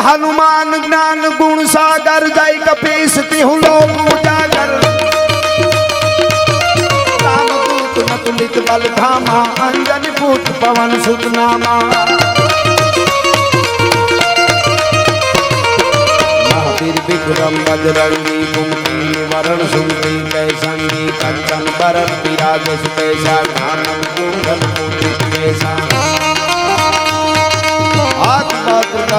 हनुमान ज्ञान गुण सागर जय कपीस तिहु लोक उजागर रामदूत नतुलित बल धामा अंजन पुत पवन सुत नामा महावीर विक्रम बजरंगी कुमती वरण सुमती कै संगी कंचन बरन विराज सुतेशा कानन कुंडल कुंडित केसा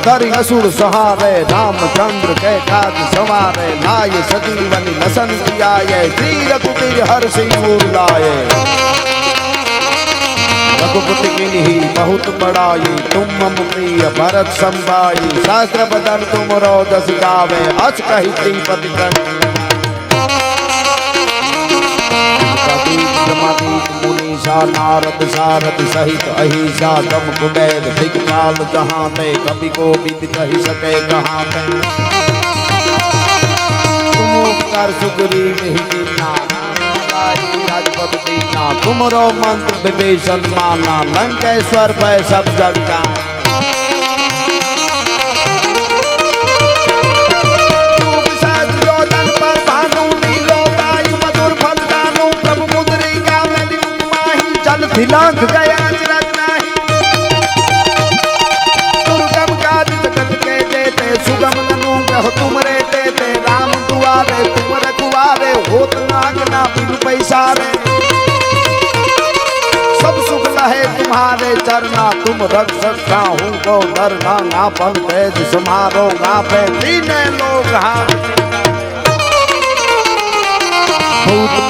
करी नसुर सहारे राम चंद्र के काज संवारे। लाय सती वनी नसन कियाए श्री रघुपति हर सिंह लाए। रघुपति की नहीं बहुत बड़ाई, तुम मम प्रिय भरत संभाई। शास्त्र बदन तुम रो दस गावे, अच कही तीपति कंठी मुनीषा नारद, सारद सहित अहिषा दम कुबैर। दिग्पाल जहाँ ते कवि को बिद कही सके कहाँ ते कर सुग्रीव ही कीना। राजपद दीना तुमरो मंत्र विभीषण माना। लंकेश्वर भय सब जग का ચલ થિલાંગ ગયા ચિરાગ નાહી દુર્ગમ કાજ જગત કે જે તે સુગમ નનું કહો તુમ રે તે તે રામ દુઆરે તુમ રખુઆરે હોત નાગ ના બિન પૈસા રે સબ સુખ લહે તુમ્હારે ચરના તુમ રક્ષ સકતા હું કો ડરના ના પન તેજ સમારો ના પે દીને લોગ હાર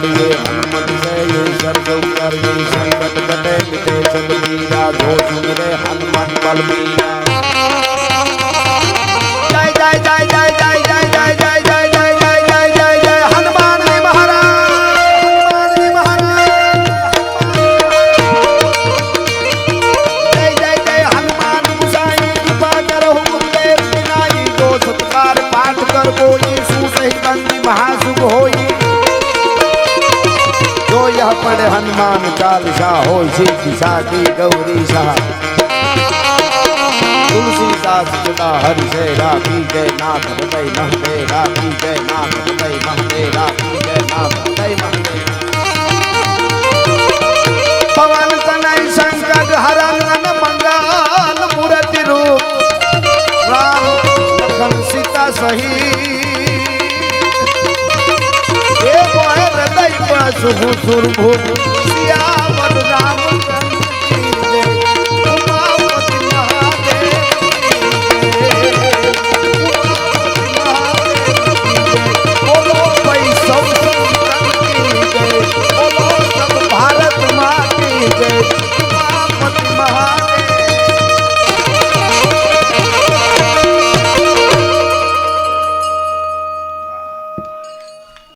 करिए, हनुमत से ये सर्व करिए, संकट कटे मिटे सब पीरा घोष सुनरे हनुमान बल मीरा યા પડે હનુમાન ચાલીસા હોય શિવ સાકી ગૌરી સા તુલસી સાસ જુદા, હરિ જય રાખી જય નાથ હૃદય મહદે રાખી જય નાથ હૃદય મહદે રાખી જય નાથ હૃદય મહદે પવન તનય સંકટ હરણ અન મંગલ મૂર્તિ રૂપ. રામ લખન સીતા સહી. પાછું સુરભો. શિયા